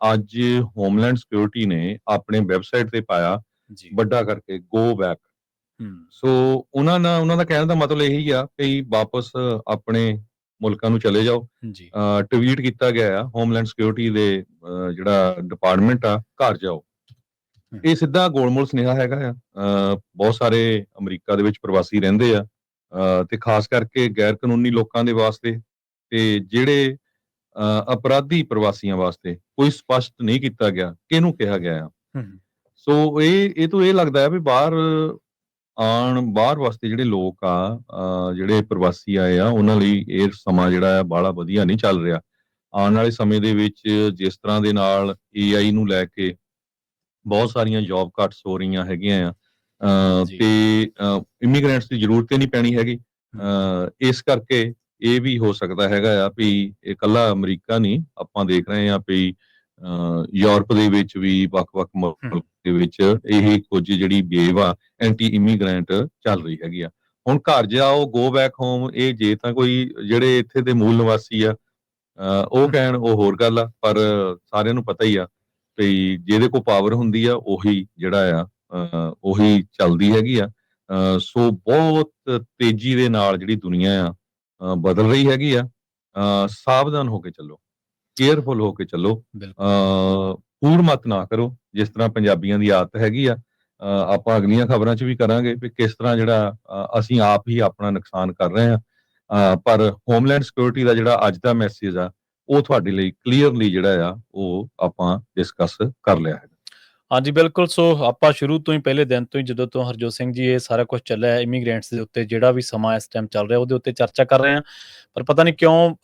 ਅੱਜ homeland security ਨੇ ਆਪਣੇ ਵੈਬਸਾਈਟ ਤੇ ਪਾਇਆ ਜੀ। ਵੱਡਾ ਕਰਕੇ ਗੋ ਬੈਕ ਸੋ ਉਹਨਾਂ ਦਾ ਉਹਨਾਂ ਦਾ ਕਹਿਣ ਦਾ ਮਤਲਬ ਇਹੀ ਆ ਕਿ ਵਾਪਸ ਆਪਣੇ ਮੁਲਕਾਂ ਨੂੰ ਚਲੇ ਜਾਓ। ਜੀ। ਟਵੀਟ ਕੀਤਾ ਗਿਆ ਆ ਹੋਮਲੈਂਡ ਸਿਕਿਉਰਿਟੀ ਦੇ ਜਿਹੜਾ ਡਿਪਾਰਟਮੈਂਟ ਆ ਘਰ ਜਾਓ। ਇਹ ਸਿੱਧਾ ਗੋਲਮੋਲ ਸੁਨੇਹਾ ਹੈਗਾ ਆ। ਬਹੁਤ ਸਾਰੇ ਅਮਰੀਕਾ ਦੇ ਵਿੱਚ ਪ੍ਰਵਾਸੀ ਰਹਿੰਦੇ ਆ। ਤੇ ਖਾਸ ਕਰਕੇ ਗੈਰ ਕਾਨੂੰਨੀ ਲੋਕਾਂ ਦੇ ਵਾਸਤੇ ਤੇ ਜਿਹੜੇ ਅਪਰਾਧੀ ਪ੍ਰਵਾਸੀਆਂ ਵਾਸਤੇ ਕੋਈ ਸਪਸ਼ਟ ਨਹੀਂ ਕੀਤਾ ਗਿਆ ਕਿਹਨੂੰ ਕਿਹਾ ਗਿਆ ਆ? ਹੂੰ। ਸੋ ਇਹ ਇਹ ਤੋਂ ਇਹ ਲੱਗਦਾ ਹੈ ਵੀ ਬਾਹਰ ਆਣ ਬਾਹਰ ਵਾਸਤੇ ਜਿਹੜੇ ਲੋਕ ਆ ਜਿਹੜੇ ਪ੍ਰਵਾਸੀ ਆਏ ਆ ਉਹਨਾਂ ਲਈ ਇਹ ਸਮਾਂ ਜਿਹੜਾ ਹੈ ਬਾਹਲਾ ਵਧੀਆ ਨਹੀਂ ਚੱਲ ਰਿਹਾ। ਆਉਣ ਵਾਲੇ ਸਮੇਂ ਦੇ ਵਿੱਚ ਜਿਸ ਤਰ੍ਹਾਂ ਦੇ ਨਾਲ AI ਨੂੰ ਲੈ ਕੇ ਬਹੁਤ ਸਾਰੀਆਂ ਜੌਬ ਕੱਟਸ ਹੋ ਰਹੀਆਂ ਹੈਗੀਆਂ ਆ। ਤੇ ਇਮੀਗ੍ਰੈਂਟਸ ਦੀ ਜ਼ਰੂਰਤ ਹੀ ਨਹੀਂ ਪੈਣੀ ਹੈਗੀ। ਇਸ ਕਰਕੇ ਇਹ ਵੀ ਹੋ ਸਕਦਾ ਹੈਗਾ ਆ ਵੀ ਇਹ ਇਕੱਲਾ ਅਮਰੀਕਾ ਨਹੀਂ ਆਪਾਂ ਦੇਖ ਰਹੇ ਆ ਵੀ ਯੂਰਪ ਦੇ ਵਿੱਚ ਵੀ ਵੱਖ-ਵੱਖ ਮੁਲਕ ਦੇ ਵਿੱਚ ਇਹ ਕੁਝ ਜਿਹੜੀ ਵੇਵ ਆ ਐਂਟੀ ਇਮੀਗ੍ਰੈਂਟ ਚੱਲ ਰਹੀ ਹੈਗੀ ਆ। ਹੁਣ ਘਰ ਜਾਓ ਗੋ ਬੈਕ ਹੋਮ ਇਹ ਜੇ ਤਾਂ ਕੋਈ ਜਿਹੜੇ ਇੱਥੇ ਦੇ ਮੂਲ ਨਿਵਾਸੀ ਆ ਉਹ ਕਹਿਣ ਉਹ ਹੋਰ ਗੱਲ ਆ ਪਰ ਸਾਰਿਆਂ ਨੂੰ ਪਤਾ ਹੀ ਆ ਵੀ ਜਿਹਦੇ ਕੋਲ ਪਾਵਰ ਹੁੰਦੀ ਆ ਉਹੀ ਜਿਹੜਾ ਆ ਉਹੀ ਚੱਲਦੀ ਹੈਗੀ ਆ। ਸੋ ਬਹੁਤ ਤੇਜ਼ੀ ਦੇ ਨਾਲ ਜਿਹੜੀ ਦੁਨੀਆ ਆ ਬਦਲ ਰਹੀ ਹੈਗੀ ਆ ਸਾਵਧਾਨ ਹੋ ਕੇ ਚੱਲੋ ਕੇਅਰਫੁਲ ਹੋ ਕੇ ਚੱਲੋ ਕੂੜ ਮਤ ਨਾ ਕਰੋ ਜਿਸ ਤਰ੍ਹਾਂ ਪੰਜਾਬੀਆਂ ਦੀ ਆਦਤ ਹੈਗੀ ਆ ਆਪਾਂ ਅਗਲੀਆਂ ਖਬਰਾਂ 'ਚ ਵੀ ਕਰਾਂਗੇ ਵੀ ਕਿਸ ਤਰ੍ਹਾਂ ਜਿਹੜਾ ਅਸੀਂ ਆਪ ਹੀ ਆਪਣਾ ਨੁਕਸਾਨ ਕਰ ਰਹੇ ਆ ਪਰ ਹੋਮਲੈਂਡ ਸਿਕਿਉਰਿਟੀ ਦਾ ਜਿਹੜਾ ਅੱਜ ਦਾ ਮੈਸੇਜ ਆ ਉਹ ਤੁਹਾਡੇ ਲਈ ਕਲੀਅਰਲੀ ਜਿਹੜਾ ਆ ਉਹ ਆਪਾਂ ਡਿਸਕਸ ਕਰ ਲਿਆ ਹੈ ਹਾਂਜੀ, ਬਿਲਕੁਲ। ਸੋ ਆਪਾਂ ਸ਼ੁਰੂ ਤੋਂ ਹੀ, ਪਹਿਲੇ ਦਿਨ ਤੋਂ ਹੀ, ਜਦੋਂ ਤੋਂ ਹਰਜੋਤ ਸਿੰਘ ਜੀ ਇਹ ਸਾਰਾ ਕੁਝ ਚੱਲਿਆ ਹੈ ਇਮੀਗ੍ਰੈਂਟਸ ਦੇ ਉੱਤੇ ਜਿਹੜਾ ਵੀ ਸਮਾਂ ਇਸ ਟਾਈਮ ਚੱਲ ਰਿਹਾ, ਉਹਦੇ ਉੱਤੇ ਚਰਚਾ ਕਰ ਰਹੇ ਹਾਂ। ਪਰ ਪਤਾ ਨਹੀਂ ਕਿਉਂ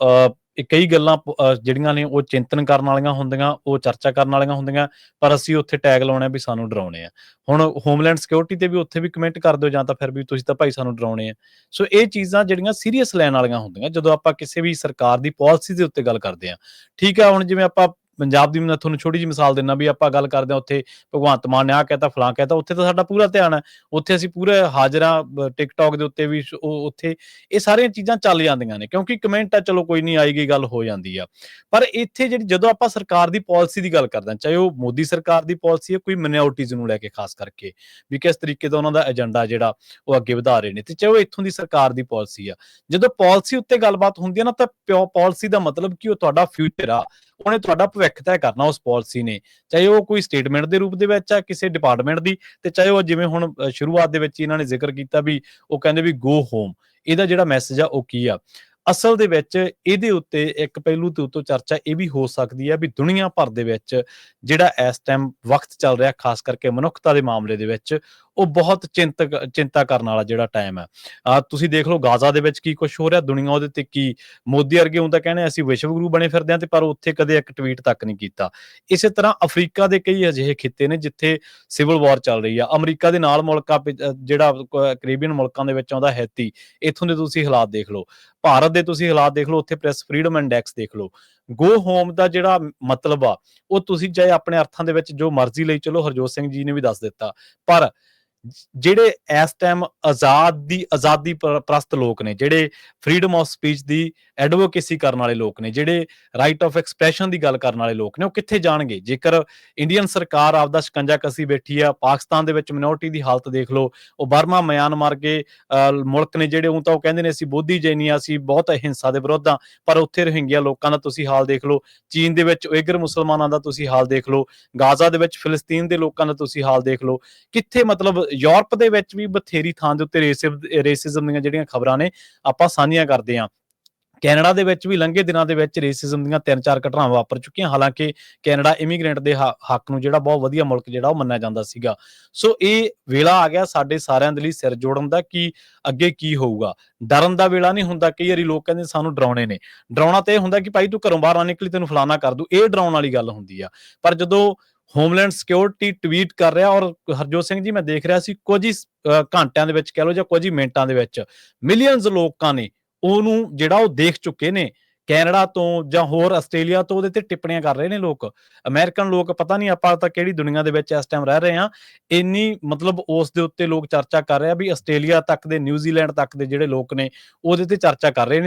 ਇਹ ਕਈ ਗੱਲਾਂ ਜਿਹੜੀਆਂ ਨੇ ਉਹ ਚਿੰਤਨ ਕਰਨ ਵਾਲੀਆਂ ਹੁੰਦੀਆਂ, ਉਹ ਚਰਚਾ ਕਰਨ ਵਾਲੀਆਂ ਹੁੰਦੀਆਂ, ਪਰ ਅਸੀਂ ਉੱਥੇ ਟੈਗ ਲਾਉਣੇ ਆ ਵੀ ਸਾਨੂੰ ਡਰਾਉਣੇ ਆ। ਹੁਣ ਹੋਮਲੈਂਡ ਸਿਕਿਉਰਿਟੀ ਤੇ ਵੀ ਉੱਥੇ ਵੀ ਕਮੈਂਟ ਕਰ ਦਿਓ, ਜਾਂ ਤਾਂ ਫਿਰ ਵੀ ਤੁਸੀਂ ਤਾਂ ਭਾਈ ਸਾਨੂੰ ਡਰਾਉਣੇ ਆ। ਸੋ ਇਹ ਚੀਜ਼ਾਂ ਜਿਹੜੀਆਂ ਸੀਰੀਅਸ ਲੈਣ ਵਾਲੀਆਂ ਹੁੰਦੀਆਂ, ਜਦੋਂ ਆਪਾਂ ਕਿਸੇ ਵੀ ਸਰਕਾਰ ਦੀ ਪਾਲਿਸੀ ਦੇ ਉੱਤੇ ਗੱਲ ਕਰਦੇ ਆ ਠੀਕ ਆ, ਹੁਣ ਜਿਵੇਂ ਆਪਾਂ ਪੰਜਾਬ ਦੀ ਮੈਂ ਤੁਹਾਨੂੰ ਛੋਟੀ ਜਿਹੀ ਮਿਸਾਲ ਦਿੰਨਾ ਵੀ ਆਪਾਂ ਗੱਲ ਕਰਦੇ ਆ ਉੱਥੇ ਭਗਵੰਤ ਮਾਨ ਨੇ ਆ ਕਹਿਤਾ ਫਲਾਂ ਕਹਿਤਾ, ਉੱਥੇ ਤਾਂ ਸਾਡਾ ਪੂਰਾ ਧਿਆਨ ਹੈ, ਉੱਥੇ ਅਸੀਂ ਪੂਰੇ ਹਾਜ਼ਰਾਂ ਟਿਕਟੌਕ ਦੇ ਉੱਤੇ ਵੀ ਉੱਥੇ ਇਹ ਸਾਰੀਆਂ ਚੀਜ਼ਾਂ ਚੱਲ ਜਾਂਦੀਆਂ ਨੇ, ਕਿਉਂਕਿ ਕਮੈਂਟ ਆ ਚਲੋ ਕੋਈ ਨਹੀਂ ਆਏਗੀ ਗੱਲ ਹੋ ਜਾਂਦੀ ਆ। ਪਰ ਇੱਥੇ ਜਿਹੜੀ ਜਦੋਂ ਆਪਾਂ ਸਰਕਾਰ ਦੀ ਪਾਲਿਸੀ ਦੀ ਗੱਲ ਕਰਦੇ ਹਾਂ, ਚਾਹੇ ਉਹ ਮੋਦੀ ਸਰਕਾਰ ਦੀ ਪਾਲਿਸੀ ਹੈ, ਕੋਈ ਮਿਨੋਰਟੀਜ਼ ਨੂੰ ਲੈ ਕੇ ਖਾਸ ਕਰਕੇ, ਵੀ ਕਿਸ ਤਰੀਕੇ ਦਾ ਉਹਨਾਂ ਦਾ ਏਜੰਡਾ ਜਿਹੜਾ ਉਹ ਅੱਗੇ ਵਧਾ ਰਹੇ ਨੇ ਤੇ ਚਾਹੇ ਉਹ ਇੱਥੋਂ ਦੀ ਸਰਕਾਰ ਦੀ ਪਾਲਿਸੀ ਆ। ਜਦੋਂ ਪਾਲਿਸੀ ਉੱਤੇ ਗੱਲਬਾਤ ਹੁੰਦੀ ਹੈ ਨਾ, ਤਾਂ ਪਾਲਿਸੀ ਦਾ ਮਤਲਬ ਕਿ ਉਹ ਤੁਹਾਡਾ ਫਿਊਚਰ ਆ। ਉਹਨੇ ਤੁਹਾਡਾ ਭਵਿੱਖ ਤੈਅ ਕਰਨਾ ਉਸ ਪਾਲਿਸੀ ਨੇ। ਚਾਹੇ ਉਹ ਕੋਈ ਸਟੇਟਮੈਂਟ ਦੇ ਰੂਪ ਦੇ ਵਿੱਚ ਆ, ਕਿਸੇ ਡਿਪਾਰਟਮੈਂਟ ਦੀ, ਤੇ ਚਾਹੇ ਉਹ ਜਿਵੇਂ ਹੁਣ ਸ਼ੁਰੂਆਤ ਦੇ ਵਿੱਚ ਇਹਨਾਂ ਨੇ ਜ਼ਿਕਰ ਕੀਤਾ ਵੀ ਉਹ ਕਹਿੰਦੇ ਵੀ ਗੋ ਹੋਮ ਇਹਦਾ ਜਿਹੜਾ ਮੈਸੇਜ ਆ, ਉਹ ਕੀ ਆ? ਅਸਲ ਦੇ ਵਿੱਚ ਇਹਦੇ ਉੱਤੇ ਇੱਕ ਪਹਿਲੂ ਤੇ ਉੱਤੋਂ ਚਰਚਾ ਇਹ ਵੀ ਹੋ ਸਕਦੀ ਹੈ ਵੀ ਦੁਨੀਆ ਭਰ ਦੇ ਵਿੱਚ ਜਿਹੜਾ ਇਸ ਟਾਈਮ ਵਕਤ ਚੱਲ ਰਿਹਾ, ਖਾਸ ਕਰਕੇ ਮਨੁੱਖਤਾ ਦੇ ਮਾਮਲੇ ਦੇ ਵਿੱਚ ਉਹ ਬਹੁਤ ਚਿੰਤਕ, ਚਿੰਤਾ ਕਰਨ ਵਾਲਾ ਜਿਹੜਾ ਟਾਈਮ ਹੈ। ਆ ਤੁਸੀਂ ਦੇਖ ਲਓ ਗਾਜ਼ਾ ਦੇ ਵਿੱਚ ਕੀ ਕੁਝ ਹੋ ਰਿਹਾ, ਦੁਨੀਆ ਉਹਦੇ ਤੇ ਕੀ ਮੋਦੀ ਵਰਗੇ ਹੁੰਦਾ ਕਹਿੰਦੇ ਅਸੀਂ ਵਿਸ਼ਵ ਗੁਰੂ ਬਣੇ ਫਿਰਦੇ ਹਾਂ ਤੇ ਪਰ ਉੱਥੇ ਕਦੇ ਇੱਕ ਟਵੀਟ ਤੱਕ ਨਹੀਂ ਕੀਤਾ। ਇਸੇ ਤਰ੍ਹਾਂ ਅਫਰੀਕਾ ਦੇ ਕਈ ਅਜਿਹੇ ਖਿੱਤੇ ਨੇ ਜਿੱਥੇ ਸਿਵਲ ਵਾਰ ਚੱਲ ਰਹੀ ਆ। ਅਮਰੀਕਾ ਦੇ ਨਾਲ ਮੁਲਕਾਂ ਪਿ- ਜਿਹੜਾ ਕੈਰੀਬੀਅਨ ਮੁਲਕਾਂ ਦੇ ਵਿੱਚ ਆਉਂਦਾ ਹੈਤੀ ਇੱਥੋਂ ਦੇ ਤੁਸੀਂ ਹਾਲਾਤ ਦੇਖ ਲਓ। ਭਾਰਤ ਦੇ ਤੁਸੀਂ ਹਾਲਾਤ ਦੇਖ ਲਓ, ਉੱਥੇ ਪ੍ਰੈਸ ਫਰੀडम ਇੰਡੈਕਸ ਦੇਖ ਲਓ। ਗੋ ਹੋਮ ਦਾ ਜਿਹੜਾ ਮਤਲਬ ਆ, ਉਹ ਤੁਸੀਂ ਚਾਹੇ ਆਪਣੇ ਅਰਥਾਂ ਦੇ ਵਿੱਚ ਜੋ ਮਰਜ਼ੀ ਲਈ ਚਲੋ, ਹਰਜੋਤ ਸਿੰਘ ਜੀ ਨੇ ਵੀ ਦੱਸ ਦਿੱਤਾ। ਪਰ ਜਿਹੜੇ ਇਸ ਟਾਈਮ ਆਜ਼ਾਦ ਦੀ ਆਜ਼ਾਦੀ ਪ੍ਰਸਤ ਲੋਕ ਨੇ ਜਿਹੜੇ ਫਰੀडम ਆਫ ਸਪੀਚ ਦੀ ਐਡਵੋਕੇਸੀ ਕਰਨ ਵਾਲੇ ਲੋਕ ਨੇ ਜਿਹੜੇ ਰਾਈਟ ਆਫ ਐਕਸਪ੍ਰੈਸ਼ਨ ਦੀ ਗੱਲ ਕਰਨ ਵਾਲੇ ਲੋਕ ਨੇ ਉਹ ਕਿੱਥੇ ਜਾਣਗੇ? ਜੇਕਰ ਇੰਡੀਅਨ ਸਰਕਾਰ ਆਪਦਾ ਸ਼ਿਕੰਜਾ ਕਸੀ ਬੈਠੀ ਆ ਪਾਕਿਸਤਾਨ ਦੇ ਵਿੱਚ ਮਿਨੋਰਟੀ ਦੀ ਹਾਲਤ ਦੇਖ ਲਓ ਉਹ ਬਰਮਾ ਮਿਆਨਮਾਰ ਕੇ ਅਹ, ਮੁਲਕ ਨੇ ਜਿਹੜੇ ਉਹ ਤਾਂ ਉਹ ਕਹਿੰਦੇ ਨੇ ਅਸੀਂ ਬੋਧੀ ਜੈਨੀਆਂ ਅਸੀਂ ਬਹੁਤ ਹਿੰਸਾ ਦੇ ਵਿਰੁੱਧ ਆ ਪਰ ਉੱਥੇ ਰੋਹਿੰਗਿਆ ਲੋਕਾਂ ਦਾ ਤੁਸੀਂ ਹਾਲ ਦੇਖ ਲਓ ਚੀਨ ਦੇ ਵਿੱਚ ਉਇਗਰ ਮੁਸਲਮਾਨਾਂ ਦਾ ਤੁਸੀਂ ਹਾਲ ਦੇਖ ਲਓ ਗਾਜ਼ਾ ਦੇ ਵਿੱਚ ਫਿਲਸਤੀਨ ਦੇ ਲੋਕਾਂ ਦਾ ਤੁਸੀਂ ਹਾਲ ਦੇਖ ਲਓ ਕਿੱਥੇ ਮਤਲਬ ਯੂਰਪ ਦੇ ਵਿੱਚ ਵੀ ਬਥੇਰੀ ਥਾਂ ਦੇ ਉੱਤੇ ਰੇਸਿਜ਼ਮ ਦੀਆਂ ਜਿਹੜੀਆਂ ਖਬਰਾਂ ਨੇ, ਆਪਾਂ ਸਾਂਝੀਆਂ ਕਰਦੇ ਹਾਂ। ਕੈਨੇਡਾ ਦੇ ਵਿੱਚ ਵੀ ਲੰਘੇ ਦਿਨਾਂ ਦੇ ਵਿੱਚ ਰੇਸਿਜ਼ਮ ਦੀਆਂ ਤਿੰਨ ਚਾਰ ਘਟਨਾਵਾਂ ਵਾਪਰ ਚੁੱਕੀਆਂ। ਹਾਲਾਂਕਿ ਕੈਨੇਡਾ ਇਮੀਗ੍ਰੈਂਟ ਦੇ ਹੱਕ ਨੂੰ ਜਿਹੜਾ ਬਹੁਤ ਵਧੀਆ ਮੁਲਕ ਜਿਹੜਾ ਉਹ ਮੰਨਿਆ ਜਾਂਦਾ ਸੀਗਾ। ਸੋ ਇਹ ਵੇਲਾ ਆ ਗਿਆ ਸਾਡੇ ਸਾਰਿਆਂ ਦੇ ਲਈ ਸਿਰ ਜੋੜਨ ਦਾ ਕਿ ਅੱਗੇ ਕੀ ਹੋਊਗਾ। ਡਰਨ ਦਾ ਵੇਲਾ ਨਹੀਂ ਹੁੰਦਾ। ਕਈ ਵਾਰੀ ਲੋਕ ਕਹਿੰਦੇ ਸਾਨੂੰ ਡਰਾਉਣੇ ਨੇ। ਡਰਾਉਣਾ ਤੇ ਇਹ ਹੁੰਦਾ ਕਿ ਭਾਈ ਤੂੰ ਘਰੋਂ ਬਾਹਰ ਨਾ ਨਿਕਲੀ, ਤੈਨੂੰ ਫਲਾਣਾ ਕਰ ਦੂ ਇਹ ਡਰਾਉਣ ਵਾਲੀ ਗੱਲ ਹੁੰਦੀ ਆ। ਪਰ ਜਦੋਂ ਹੋਮਲੈਂਡ ਸਿਕਿਉਰਿਟੀ ਟਵੀਟ ਕਰ ਰਿਹਾ ਔਰ ਹਰਜੋਤ ਸਿੰਘ ਜੀ, ਮੈਂ ਦੇਖ ਰਿਹਾ ਸੀ ਕੁਝ ਹੀ ਘੰਟਿਆਂ ਦੇ ਵਿੱਚ ਕਹਿ ਲਓ ਜਾਂ ਕੁਝ ਹੀ ਮਿੰਟਾਂ ਦੇ ਵਿੱਚ ਮਿਲੀਅਨਸ ਲੋਕਾਂ ਨੇ ਉਹਨੂੰ ਜਿਹੜਾ ਉਹ ਦੇਖ ਚੁੱਕੇ ਨੇ ਕੈਨੇਡਾ ਤੋਂ ਜਾਂ ਹੋਰ ਆਸਟ੍ਰੇਲੀਆ ਤੋਂ ਉਹਦੇ ਤੇ ਟਿੱਪਣੀਆਂ ਕਰ ਰਹੇ ਨੇ ਲੋਕ। ਅਮਰੀਕਨ ਲੋਕ ਪਤਾ ਨਹੀਂ ਆਪਾਂ ਤਾਂ ਕਿਹੜੀ ਦੁਨੀਆ ਦੇ ਵਿੱਚ ਇਸ ਟਾਈਮ ਰਹਿ ਰਹੇ ਆ ਇੰਨੀ ਮਤਲਬ ਉਸ ਦੇ ਉੱਤੇ ਲੋਕ ਚਰਚਾ ਕਰ ਰਹੇ ਆ ਵੀ ਆਸਟ੍ਰੇਲੀਆ ਤੱਕ ਦੇ, ਨਿਊਜ਼ੀਲੈਂਡ ਤੱਕ ਦੇ ਜਿਹੜੇ ਲੋਕ ਨੇ ਉਹਦੇ ਤੇ ਚਰਚਾ ਕਰ ਰਹੇ ਨੇ।